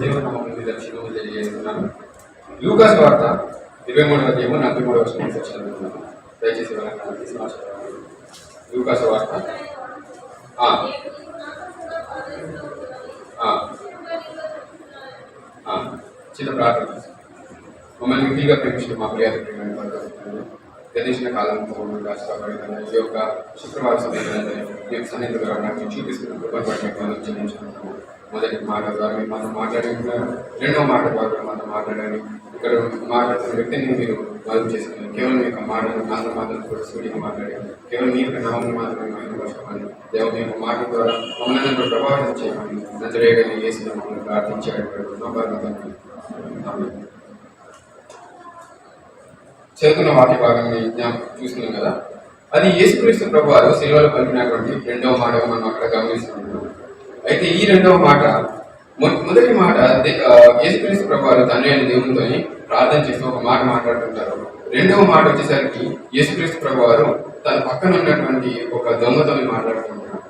దేవుని నామమున మీ దర్శనము తెలియజేస్తున్నాను లూకాస్ వార్త ఇరవై మూడవ అధ్యాయము నలభై మూడవ వచనం చదువుతున్నాను దయచేసి వెళ్ళండి తీసుకుని లూకాస్ వార్త ఆ, ఆ, ఆ, చిన్న ప్రార్థన మమ్మల్ని మిగిలిగా ప్రేమించిన మా ప్రియాత ప్రేమని పడుతుంది గతించిన కాలంతో మమ్మల్ని రాష్ట్రపడిన ఈ యొక్క శుక్రవార సమయంలో మీ యొక్క సన్నిధిలో నాకు చూపిస్తున్న కృపను బట్టి మీకు వందలు చెల్లించుకుంటున్నాము మొదటి మాట ద్వారా మీరు మనతో మాట్లాడుతున్నారు రెండవ మాట ద్వారా కూడా మనతో మాట్లాడారు ఇక్కడ మాట్లాడుతున్న వ్యక్తిని మీరు బాధ చేసుకున్నారు కేవలం మీ యొక్క మాటలు నాన్న మాటలు కూడా సూటిగా మాట్లాడారు కేవలం మీ యొక్క నామని మాత్రమే మహిమపరచుకోమని దేవ యొక్క మాట ద్వారా మమ్మల్ని అందరూ ప్రభావితం చేయమని నజరేయగలి వేసిన మమ్మల్ని ప్రార్థించాడు. చదువుకున్న వాటి ఆమేన్. చదువుతున్న భాగాన్ని జ్ఞాపకం చూస్తున్నాం కదా? అది యేసుక్రీస్తు ప్రభు వారు సిల్వలో పలికినటువంటి రెండవ మాటగా మనం అక్కడ గమనిస్తున్నాం. అయితే ఈ రెండవ మాట మొదటి మాట యేసుక్రీస్తు ప్రభు వారు తండ్రి అయిన దేవునితో ప్రార్థన చేస్తూ ఒక మాట మాట్లాడుతుంటారు. రెండవ మాట వచ్చేసరికి యేసుక్రీస్తు ప్రభు వారు తన పక్కన ఉన్నటువంటి ఒక దొంగతో మాట్లాడుతుంటారు.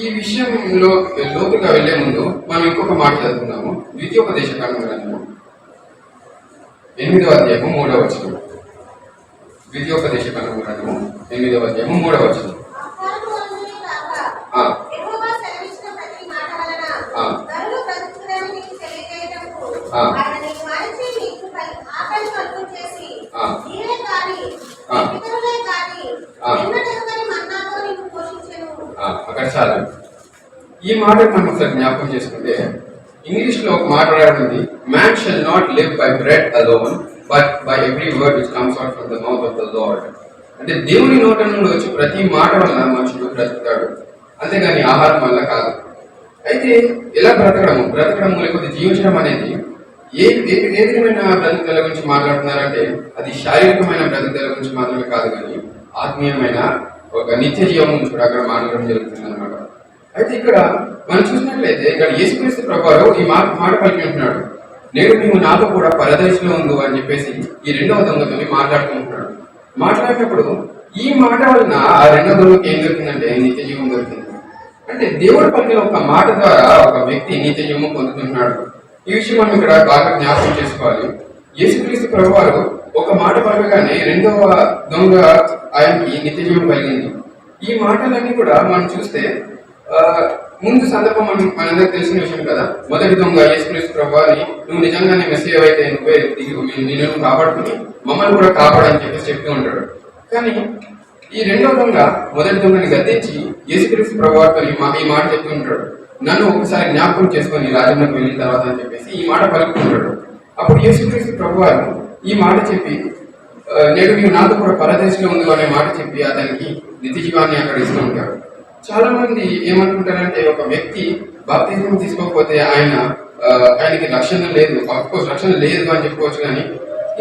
ఈ విషయంలో లోతుగా వెళ్ళే ముందు మనం ఇంకొక మాట చదువుకుందాము. ద్వితీయోపదేశ కాలం గ్రంథము. ఎనిమిదవ అధ్యాయము మూడవ వచనం. ద్వితీయోపదేశ కాలం గ్రంథము. ఎనిమిదవ అధ్యాయము మూడవ వచనం అప్పాలు అందునే కాక, ఆ, యెహోవా సెలవిచ్చిన ప్రతి మాట వలన ఆ. నరులు బ్రతుకుతారని నీకు తెలియజేయటకు, ఆ. ఆయన నీకు మరచి నీకు కల్- ఆకలి కలుగు చేసి, ఆ. నీవే కాని, ఆ. నీ పితరులే కాని, ఆ. ఎన్నడెరుగని మన్నాతో నిన్ను పోషించెను. ఆ, ఈ మాట మనం ఒకసారి జ్ఞాపకం చేసుకుంటే ఇంగ్లీష్లో ఒక మాట రాయబడింది man shall not live by bread alone but by every word which comes out from the mouth of the lord అంటే దేవుని నోట నుండి వచ్చి ప్రతి మాట వల్ల మనుషుడు బ్రతుకుతాడు అంతేగాని ఆహారం వల్ల కాదు. అయితే ఎలా బ్రతకడము? బ్రతకడము లేకపోతే జీవించడం అనేది ఏ ఏ ఏ విధమైన బ్రతుకుదల గురించి మాట్లాడుతున్నారంటే అది శారీరకమైన బ్రతుకుదల గురించి మాత్రమే కాదు కానీ ఆత్మీయమైన ఒక నిత్య జీవం కూడా అక్కడ మాట్లాడడం జరుగుతుంది అనమాట అయితే ఇక్కడ మనం చూసినట్లయితే ఇక్కడ యేసుక్రీస్తు ప్రభావం ఈ మాట మాట పలికింటున్నాడు నేను నువ్వు నాతో కూడా పరదేశంలో ఉండు అని చెప్పేసి ఈ రెండవ దొంగతో మాట్లాడుతూ ఉంటున్నాడు మాట్లాడినప్పుడు ఈ మాట వలన ఆ రెండవ దొంగకి ఏం దొరికిందంటే నిత్య జీవం దొరికింది. అంటే దేవుడు పలికిన ఒక మాట ద్వారా ఒక వ్యక్తి నిత్య జీవం పొందుతున్నాడు. ఈ విషయం మనం ఇక్కడ బాగా జ్ఞాపకం చేసుకోవాలి. యేసుక్రీస్తు ప్రభువారు ఒక మాట పలకగానే రెండవ దొంగ ఆయనకి నిత్యజీవం కలిగింది. ఈ మాటలన్నీ కూడా మనం చూస్తే ఆ, ముందు సందర్భం మనం మనందరికి తెలిసిన విషయం కదా. మొదటి దొంగ యేసుక్రీస్తు ప్రభువాని నువ్వు నిజంగానే మెసేజ్ అయితే నువ్వే నిన్ను కాపాడుకుని మమ్మల్ని కూడా కాపాడని చెప్పేసి చెప్తూ ఉంటాడు. కానీ ఈ రెండో దొంగ మొదటి దొంగని గద్దించి యేసుక్రీస్తు ప్రభువారితో ఈ మా- ఈ మాట చెప్తూ ఉంటాడు. నన్ను ఒకసారి జ్ఞాపకం చేసుకొని రాజ్యంలోకి వెళ్ళిన తర్వాత అని చెప్పేసి ఈ మాట పలుకుతుంటాడు అప్పుడు యేసుక్రీస్తు ప్రభువారు ఈ మాట చెప్పి నేడు నీవు నాతో కూడా పరదేశంలో ఉంది అనే మాట చెప్పి అతనికి నిత్య జీవాన్ని అక్కడ ఇస్తూ ఉంటారు. చాలా మంది ఏమనుకుంటారంటే ఒక వ్యక్తి బాప్తిజం తీసుకోకపోతే ఆయన ఆయనకి రక్షణ లేదు. కోర్స్ రక్షణ లేదు అని చెప్పుకోవచ్చు కానీ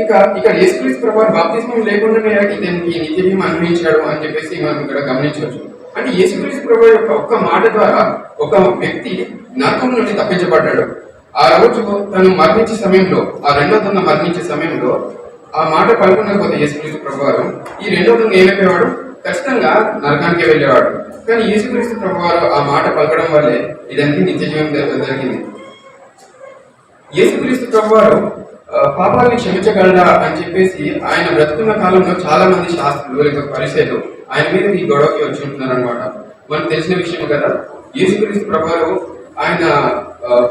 ఇంకా ఇక్కడ యేసుక్రీస్తు ప్రభావం బాప్తిజం లేకుండానే ఇతనికి నిత్యం అనుభవించాడు అని చెప్పేసి మనం ఇక్కడ గమనించవచ్చు. అంటే యేసుక్రీస్తు ప్రభు యొక్క ఒక్క మాట ద్వారా ఒక వ్యక్తి నరకం నుండి తప్పించబడ్డాడు. ఆ రోజు తను మరణించే సమయంలో ఆ రెండో దొంగ మరణించే సమయంలో ఆ మాట పలుకునకపోతే యేసుక్రీస్తు ప్రభువారు ఈ రెండో దొంగ ఏమైపోయేవాడు ఖచ్చితంగా నరకానికి వెళ్ళేవాడు. కానీ యేసుక్రీస్తు ప్రభువారు ఆ మాట పలకడం వల్లే ఇదంతా నిత్య జీవం జరిగింది. యేసుక్రీస్తు ప్రభువారు పాపాలని క్షమించగలడా అని చెప్పేసి ఆయన బ్రతుకున్న కాలంలో చాలా మంది శాస్త్రులు లేక పరిచయలు ఆయన మీద ఈ గొడవకి వచ్చి ఉంటున్నారు అనమాట మనకు తెలిసిన విషయం కదా యేసుక్రీస్తు ప్రభువారు ఆయన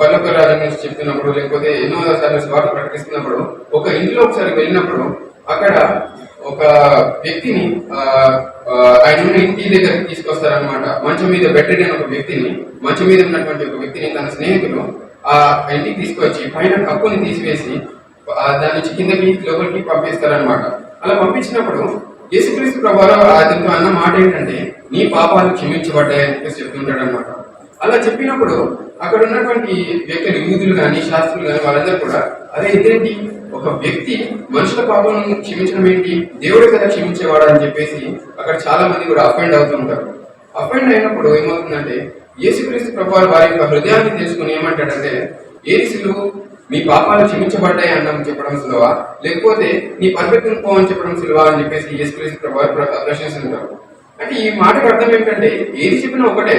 పల్లెపల్లి రాజు నుంచి చెప్తున్నప్పుడు లేకపోతే ఎన్నో సార్లు స్వార్థ ప్రకటిస్తున్నప్పుడు ఒక ఇంట్లో ఒకసారి వెళ్ళినప్పుడు అక్కడ ఒక వ్యక్తిని ఆయన ఉన్న ఇంటి దగ్గరికి తీసుకొస్తారనమాట మంచం మీద బెట్టెడ్ ఒక వ్యక్తిని మంచం మీద ఉన్నటువంటి ఒక వ్యక్తిని తన స్నేహితులు ఆ ఇంటికి తీసుకొచ్చి పైన కప్పుని తీసివేసి దాని నుంచి కిందకి లోపలికి పంపిస్తారనమాట అలా పంపించినప్పుడు యేసుక్రీస్తు ప్రభావం అతనితో అన్న మాట ఏంటంటే నీ పాపాలు క్షమించబడ్డాయని చెప్పేసి చెప్తుంటాడు అనమాట అలా చెప్పినప్పుడు అక్కడ ఉన్నటువంటి వ్యక్తులు యూదులు కానీ శాస్త్రులు కానీ వాళ్ళందరూ కూడా అదే ఇదేంటి? ఒక వ్యక్తి మనుషుల పాపం క్షమించడం ఏంటి? దేవుడే కదా క్షమించేవాడు అని చెప్పేసి అక్కడ చాలా మంది కూడా అఫెండ్ అవుతూ ఉంటారు. అఫెండ్ అయినప్పుడు ఏమవుతుందంటే యేసుక్రీస్తు ప్రభావాలు వారి యొక్క హృదయాన్ని తెలుసుకుని ఏమంటాడంటే ఏసులు మీ పాపాలు క్షమించబడ్డాయి అన్నం చెప్పడం సులువా? లేకపోతే నీ పర్ఫెక్ట్ పో అని చెప్పడం సులువా అని చెప్పేసి యేసుక్రీస్తు ప్రభావాలు ప్రశ్నిస్తుంటారు. అంటే ఈ మాటకు అర్థం ఏంటంటే ఏది చెప్పినా ఒకటే.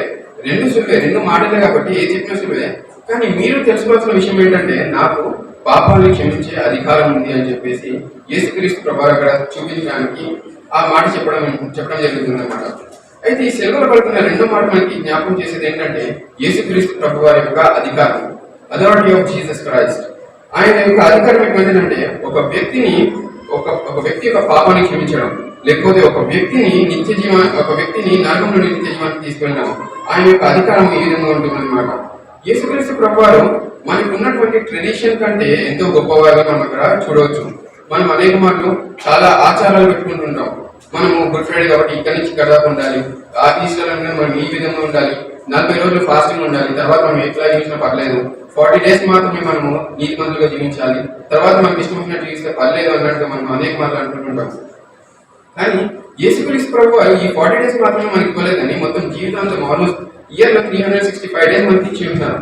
రెండు సులువే రెండు మాటలే కాబట్టి ఏ చెప్పినా సులువే కానీ మీరు తెలుసుకోవాల్సిన విషయం ఏంటంటే నాకు పాపాలను క్షమించే అధికారం ఉంది అని చెప్పేసి యేసుక్రీస్తు ప్రభావం అక్కడ చూపించడానికి ఆ మాట చెప్పడం చెప్పడం జరుగుతుంది అనమాట అయితే ఈ సెలవులు పడుతున్న రెండో మాట మనకి జ్ఞాపకం చేసేది ఏంటంటే యేసుక్రీస్తు ప్రభు వారి యొక్క అధికారం అథారిటీ ఆఫ్ జీసస్ క్రైస్ట్. ఆయన యొక్క అధికారం ఏంటంటే ఒక వ్యక్తిని ఒక ఒక వ్యక్తి యొక్క పాపాన్ని క్షమించడం. లేకపోతే ఒక వ్యక్తిని నిత్య జీవన ఒక వ్యక్తిని నరకం నుండి నిత్య జీవానికి తీసుకెళ్ళడం ఆయన యొక్క అధికారం ఈ విధంగా ఉంటుందన్నమాట. యేసుక్రీస్తు ప్రభువారు మనకు ఉన్నటువంటి ట్రెడిషన్ కంటే ఎంతో గొప్పవారుగా మనం అక్కడ చూడవచ్చు. మనం అనేక మాటలు చాలా ఆచారాలు పెట్టుకుంటుంటాం. మనము గుడ్ ఫ్రైడే కాబట్టి ఇక్కడి నుంచి ఇక్కడ దాకా ఉండాలి. ఆ ఈస్టర్ మనం ఈ విధంగా ఉండాలి. నలభై రోజులు ఫాస్టింగ్ ఉండాలి. తర్వాత మనం ఎట్లా జీవించినా పర్లేదు. ఫార్టీ డేస్ మాత్రమే మనము నీతి మందులుగా జీవించాలి. తర్వాత మనకి ఇష్టం వచ్చినట్టు జీవిస్తే పర్లేదు అన్నట్టుగా మనం అనేక మాటలు అనుకుంటుంటాం. కానీ యేసుక్రీస్తు ప్రభు ఈ ఫార్టీ డేస్ మాత్రమే మనకి ఇవ్వలేదు కానీ మొత్తం జీవితాంతం ఆల్మోస్ట్ ఇయర్లో three hundred sixty five days మనకి ఇచ్చి ఉంటారు.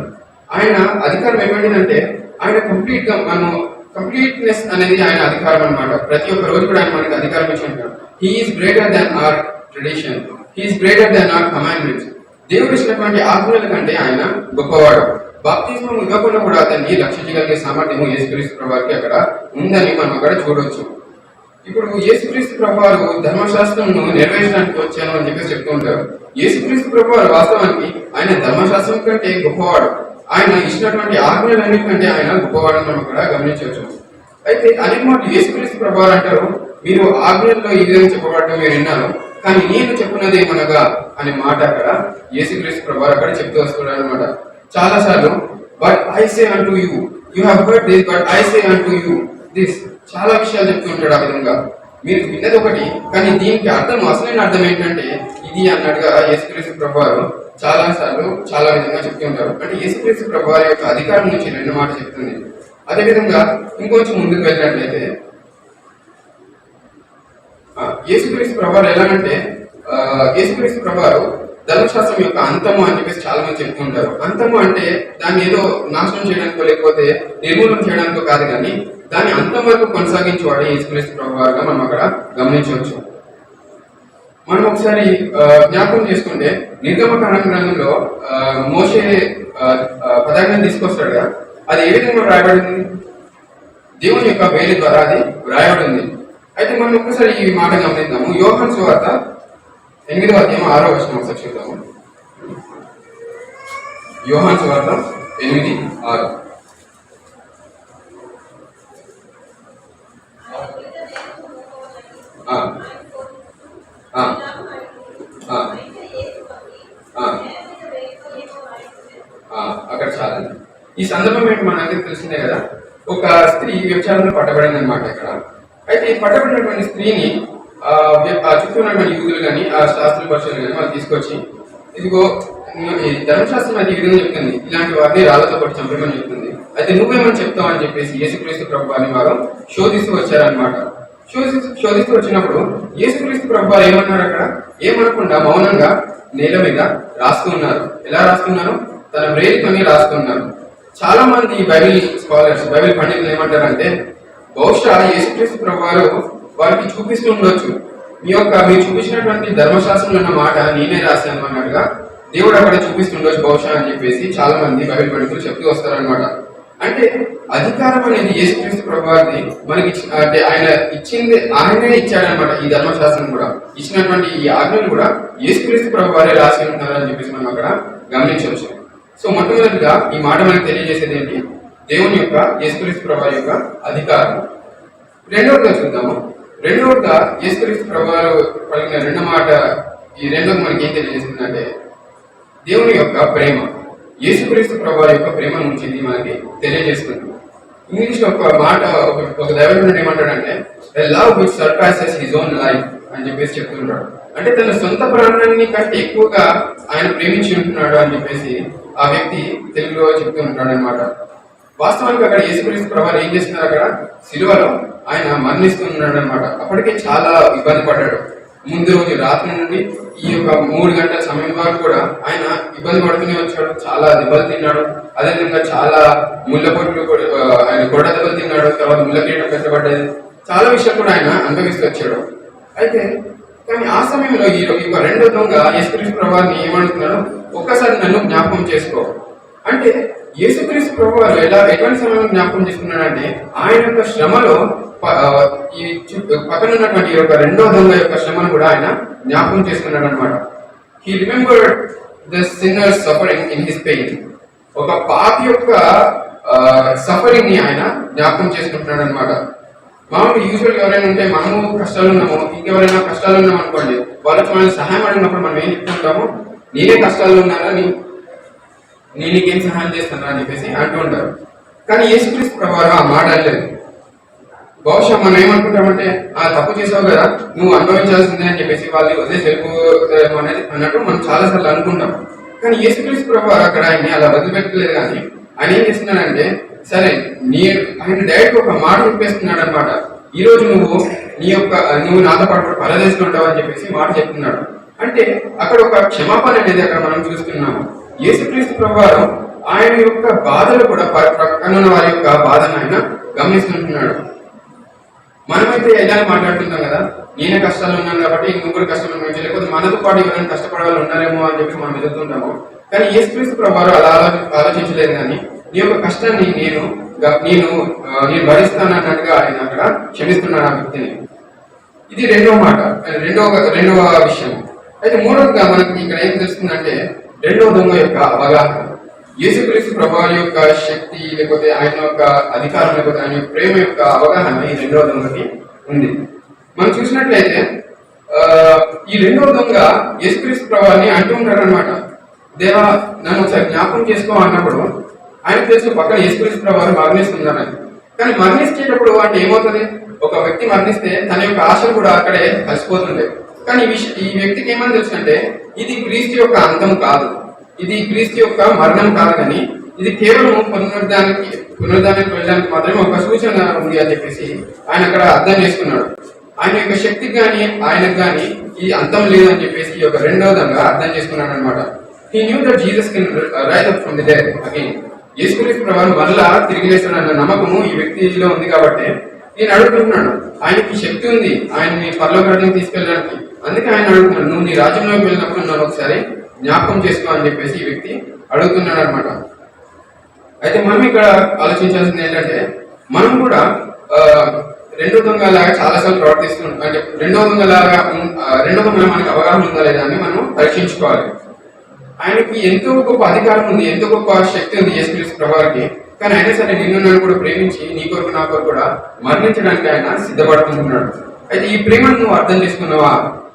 ఆయన అధికారం ఏమైందంటే ఆయన కంప్లీట్గా మనం కంప్లీట్నెస్ అనేది ఆయన అధికారం అన్నమాట. ప్రతి ఒక్క రోజు కూడా ఆయన మనకి అధికారం ఇచ్చి ఉంటారు. He is greater than our tradition he is greater than our commandments దేవుడు ఇచ్చినటువంటి ఆజ్ఞల కంటే ఆయన గొప్పవాడు. బాప్తిజం ఇవ్వకుండా కూడా అతన్ని రక్షించగలిగే సామర్థ్యము యేసుక్రీస్తు ప్రభువారికి అక్కడ ఉందని మనం అక్కడ చూడొచ్చు. ఇప్పుడు యేసుక్రీస్తు ప్రభువారు ధర్మశాస్త్రంను నెరవేర్చడానికి వచ్చాను అని చెప్పేసి చెప్తూ ఉంటారు. యేసుక్రీస్తు ప్రభువారు వాస్తవానికి ఆయన ధర్మశాస్త్రం కంటే గొప్పవాడు. ఆయన ఇచ్చినటువంటి ఆజ్ఞలన్నిటికంటే ఆయన గొప్పవాడు మనం అక్కడ గమనించవచ్చు. అయితే అనేక మాట యేసుక్రీస్తు ప్రభువారు అంటారు మీరు ఆజ్ఞల్లో ఈ విధంగా చెప్పబడటం మీరు విన్నారు కానీ నేను చెప్పున్నది ఏమనగా? అనే మాట అక్కడ యేసుక్రీస్తు ప్రభువారు అక్కడ చెప్తూ వస్తున్నాడు అనమాట చాలా సార్లు బట్ ఐ సే అంటూ you you have heard this but I say అంటూ యూ దిస్ చాలా విషయాలు చెప్తుంటాడు ఆ విధంగా. మీరు విన్నది ఒకటి కానీ దీనికి అర్థం అసలైన అర్థం ఏంటంటే ఇది అన్నట్టుగా యేసుక్రీస్తు ప్రభువారు చాలా సార్లు చాలా విధంగా చెప్తూ ఉంటారు. అంటే యేసుక్రీస్తు ప్రభువారి యొక్క అధికారం నుంచి రెండు మాట చెప్తుంది. అదే విధంగా ఇంకొంచెం ముందుకు వెళ్ళినట్లయితే ఆ, యేసుక్రీస్తు ప్రభువారు ఎలాగంటే ఆ, యేసుక్రీస్తు ప్రభువారు ధర్మశాస్త్రం యొక్క అంతము అని చెప్పేసి చాలా మంది చెప్తుంటారు అంతము అంటే దాన్ని ఏదో నాశనం చేయడానికో లేకపోతే నిర్మూలన చేయడానికో కాదు కానీ దాన్ని అంతం వరకు కొనసాగించేవాడు యేసుక్రీస్తు ప్రభువారుగా మనం అక్కడ గమనించవచ్చు. మనం ఒకసారి జ్ఞాపకం చేసుకుంటే నిర్గమకాండ గ్రంథంలో మోసే పదార్థం తీసుకొస్తాడు కదా అది ఏ విధంగా రాయబడింది దేవుని యొక్క వేలి ద్వారా అది వ్రాయబడింది. అయితే మనం ఒక్కసారి ఈ మాట గమనిద్దాము. యోహన్ సువార్త ఎనిమిదవ అధ్యాయం ఆరో వచ్చిన ఒకసారి చూద్దాము. యోహాన్ సువార్త ఎనిమిది ఆరు ఆ, ఆ, ఆ, ఆ. ఆ, అక్కడ చాలండి ఈ సందర్భం ఏంటి మనందరికీ తెలిసిందే కదా? ఒక స్త్రీ వ్యభిచారంలో పట్టబడింది అనమాట ఇక్కడ. అయితే ఈ పట్టబడినటువంటి స్త్రీని ఆ చుట్టూ ఉన్నటువంటి యూదులు కానీ ఆ శాస్త్ర పరిశోధన కానీ వాళ్ళు తీసుకొచ్చి ఇదిగో ఈ ధర్మశాస్త్రం అది ఈ విధంగా చెప్తుంది. ఇలాంటి వారిని రాళ్ళతో కొట్టి చంపమని చెప్తుంది. అయితే నువ్వేమని చెప్తావు? అని చెప్పేసి యేసుక్రీస్తు ప్రభు అని వారు శోధిస్తూ వచ్చారనమాట చూసి శోధిస్తూ వచ్చినప్పుడు యేసుక్రీస్తు ప్రభు ఏమన్నారు అక్కడ? ఏమనకుండా మౌనంగా నేల మీద రాస్తున్నారు ఎలా రాస్తున్నారు తన వ్రేలితోని రాస్తున్నారు చాలా మంది బైబిల్ స్కాలర్స్ బైబిల్ పండితులు ఏమంటారంటే బహుశా యేసుక్రీస్తు ప్రభు వారు వారికి చూపిస్తూ ఉండొచ్చు. మీ యొక్క మీరు చూపించినటువంటి ధర్మశాస్త్రంలో ఉన్న మాట నేనే రాశాను అన్నట్టుగా దేవుడు అక్కడ చూపిస్తుండొచ్చు బహుశా అని చెప్పేసి చాలా మంది బైబిల్ పండితులు చెప్తూ వస్తారనమాట అంటే అధికారం అనేది యేసుక్రీస్తు ప్రభు మనకి అంటే ఆయన ఇచ్చింది ఆయనే ఇచ్చాడనమాట ఈ ధర్మశాస్త్రం కూడా. ఇచ్చినటువంటి ఈ ఆజ్ఞలు కూడా యేసుక్రీస్తు ప్రభువారే రాసి ఉంటారని చెప్పేసి మనం అక్కడ గమనించవచ్చు. సో మొట్టమొదటిగా ఈ మాట మనకు తెలియజేసేది ఏంటి? దేవుని యొక్క యేసుక్రీస్తు ప్రభు యొక్క అధికారం. రెండవదిగా చూద్దాము. రెండవదిగా యేసుక్రీస్తు ప్రభు పలికిన రెండో మాట ఈ రెండోది మనకి ఏం తెలియజేస్తుందంటే దేవుని యొక్క ప్రేమ. యేసుక్రీస్తు ప్రభావ యొక్క ప్రేమ నుంచి ఇది మనకి తెలియజేస్తుంది ఇంగ్లీష్ ఒక మాట ఒక ఒక దైవజనుడు ఏమంటాడంటే love which surpasses his own life అని చెప్పేసి చెప్తుంటాడు. అంటే తన సొంత ప్రాణాన్ని కంటే ఎక్కువగా ఆయన ప్రేమించి ఉంటున్నాడు అని చెప్పేసి ఆ వ్యక్తి తెలుగులో చెప్తూ ఉంటాడు అనమాట వాస్తవానికి అక్కడ యేసుక్రీస్తు ప్రభావం ఏం చేస్తున్నారు అక్కడ? సిలువలో ఆయన మరణిస్తున్నాడు అనమాట అప్పటికే చాలా ఇబ్బంది పడ్డాడు. ముందు రోజు రాత్రి నుండి ఈ యొక్క మూడు గంటల సమయం వరకు కూడా ఆయన ఇబ్బంది పడుతూనే వచ్చాడు చాలా దెబ్బలు తిన్నాడు. అదేవిధంగా చాలా ముళ్ళ పొట్లు కూడా, ఆయన గొడ్డ దెబ్బలు తిన్నాడు తర్వాత ముళ్ళ కిరీటం పెట్టబడ్డది. చాలా విషయాలు కూడా ఆయన అనుభవిస్తూ వచ్చాడు. అయితే కానీ ఆ సమయంలో ఈ యొక్క రెండో దొంగ యశ్వరీష్ ప్రభాని ఏమంటున్నాడు ఒక్కసారి నన్ను జ్ఞాపకం చేసుకో. అంటే యేసుక్రీస్తు ప్రభు వారు ఎలా ఎటువంటి సమయంలో జ్ఞాపకం చేసుకున్నాడంటే ఆయన యొక్క శ్రమలో ఈ పక్కన ఉన్నటువంటి యొక్క రెండో దొంగ యొక్క శ్రమను కూడా ఆయన జ్ఞాపకం చేసుకున్నాడు అనమాట he remembered the sinner suffering in his pain ఒక పాప యొక్క సఫరింగ్ని ఆయన జ్ఞాపకం చేసుకుంటున్నాడు అనమాట మామూలు యూజువల్ ఎవరైనా ఉంటే మనము కష్టాలు ఉన్నాము ఇంకెవరైనా కష్టాలు ఉన్నాం అనుకోండి వాళ్ళకి మనం సహాయం అడిగినప్పుడు మనం ఏం చెప్తుంటాము? నేనే కష్టాలు ఉన్నానని నేను నీకేం సహాయం చేస్తాను అని చెప్పేసి అంటూ ఉంటారు. కానీ యేసుక్రీస్తు ప్రభావం ఆ మాట అనలేదు. బహుశా మనం ఏమనుకుంటామంటే ఆ తప్పు చేసావు కదా నువ్వు అనుభవించాల్సిందే అని చెప్పేసి వాళ్ళు వదిలేసి వెళ్ళిపోతారేమో అనేది అన్నట్టు మనం చాలా సార్లు అనుకుంటాం. కానీ యేసుక్రీస్తు ప్రభు అక్కడ ఆయన్ని అలా వదిలిపెట్టలేదు కానీ ఆయన ఏం చేస్తున్నాడంటే సరే నీ ఆయన డైరెక్ట్ ఒక మాట చెప్పేస్తున్నాడు అనమాట ఈ రోజు నువ్వు నీ యొక్క నువ్వు నాతో పాటు పరదేశంలో ఉంటావు అని చెప్పేసి మాట చెప్తున్నాడు. అంటే అక్కడ ఒక క్షమాపణ అనేది అక్కడ మనం చూస్తున్నాము. యేసుక్రీస్తు ప్రభు ఆయన యొక్క బాధలు కూడా ప్రక్కనున్న వారి యొక్క బాధను ఆయన గమనిస్తుంటున్నాడు. మనమైతే ఎలా మాట్లాడుతుంటాం కదా నేనే కష్టాలు ఉన్నాను కాబట్టి ఇంకొకరు కష్టాలు ఉన్నాయి లేకపోతే మనతో పాటు ఎవరైనా కష్టపడే వాళ్ళు ఉన్నారేమో అని చెప్పి మనం ఎదుగుతుంటాము. కానీ యేసుక్రీస్తు ప్రభావం అలా ఆలోచించలేదు కానీ నీ యొక్క కష్టాన్ని నేను నేను నేను భరిస్తాను అన్నట్టుగా ఆయన అక్కడ క్షమిస్తున్నాడు ఆ వ్యక్తిని. ఇది రెండవ మాట రెండవ రెండవ విషయం. అయితే మూడవగా మనకి ఇక్కడ ఏం తెలుస్తుందంటే రెండవ దొంగ యొక్క అవగాహన. యేసుక్రీస్తు ప్రభావం యొక్క శక్తి లేకపోతే ఆయన యొక్క అధికారం లేకపోతే ఆయన యొక్క ప్రేమ యొక్క అవగాహన ఈ రెండవ దొంగకి ఉంది. మనం చూసినట్లయితే ఈ రెండవ దొంగ యేసుక్రీస్తు ప్రభావాన్ని అంటూ ఉంటాడు అనమాట దేవా నన్ను ఒకసారి జ్ఞాపకం చేసుకో అన్నప్పుడు ఆయన తెలుసు పక్కన యేసుక్రీస్తు ప్రభావం మరణిస్తున్నారని కానీ మరణించేటప్పుడు అంటే ఏమవుతుంది? ఒక వ్యక్తి మరణిస్తే తన యొక్క ఆశలు కూడా అక్కడే కలిసిపోతుంటాయి. కానీ ఈ ఈ వ్యక్తికి ఏమని తెలుసుకంటే ఇది క్రీస్తు యొక్క అంతం కాదు. ఇది క్రీస్తు యొక్క మరణం కాదు కానీ ఇది కేవలం పునరుద్ధానికి పునరుద్ధానికి వెళ్ళడానికి మాత్రమే ఒక సూచన ఉంది అని చెప్పేసి ఆయన అక్కడ అర్థం చేసుకున్నాడు. ఆయన యొక్క శక్తికి కానీ ఆయనకు కానీ ఈ అంతం లేదని చెప్పేసి ఈ యొక్క విధంగా అర్థం చేసుకున్నాడు అనమాట he knew that Jesus can rise up from the dead again యేసుక్రీస్తు ప్రభావం మరలా తిరిగి లేస్తాడన్న నమ్మకము ఈ వ్యక్తిలో ఉంది కాబట్టి నేను అడుగుతున్నాను ఆయనకి శక్తి ఉంది. ఆయన్ని పరలోకానికి తీసుకెళ్ళడానికి. అందుకే ఆయన అడుగుతున్నాడు నువ్వు నీ రాజ్యంలోకి వెళ్ళినప్పుడు నన్ను ఒకసారి జ్ఞాపకం చేసుకో అని చెప్పేసి ఈ వ్యక్తి అడుగుతున్నాడు అనమాట అయితే మనం ఇక్కడ ఆలోచించాల్సింది ఏంటంటే మనం కూడా ఆ, రెండో దొంగలాగా చాలాసార్లు ప్రవర్తిస్తున్నాం. అంటే రెండో దొంగ లాగా ఆ, రెండో దొంగ మనకి అవగాహన ఉందా లేదా అని మనం పరీక్షించుకోవాలి. ఆయనకి ఎంతో గొప్ప అధికారం ఉంది ఎంతో గొప్ప శక్తి ఉంది యేసుక్రీస్తు ప్రభావానికి కానీ అయినా సరే నిన్ను నన్ను కూడా ప్రేమించి నీ కొరకు నా కొరకు కూడా మరణించడానికి ఆయన సిద్ధపడుకుంటున్నాడు. అయితే ఈ ప్రేమను నువ్వు అర్థం చేసుకున్నావా?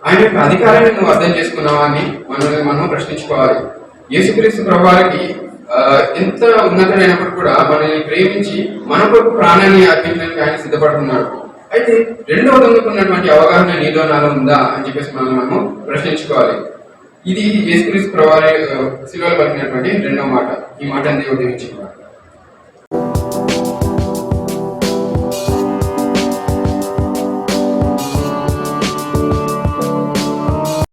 ఆయన యొక్క అధికారాన్ని నువ్వు అర్థం చేసుకున్నావా అని మనల్ని మనం ప్రశ్నించుకోవాలి. యేసుక్రీస్తు ప్రభావానికి ఎంత ఉన్నతమైనప్పుడు కూడా మనల్ని ప్రేమించి మన కొరకు ప్రాణాన్ని అర్పించడానికి ఆయన సిద్ధపడుతున్నాడు. అయితే రెండవ దొంగకున్నటువంటి అవగాహన నీలో నాలో ఉందా అని చెప్పేసి మనం మనము ప్రశ్నించుకోవాలి. ఇది యేసుక్రీస్తు ప్రభావ శిలువలు పలికినటువంటి రెండవ మాట. ఈ మాట దేవుడు దీవించుకున్నాడు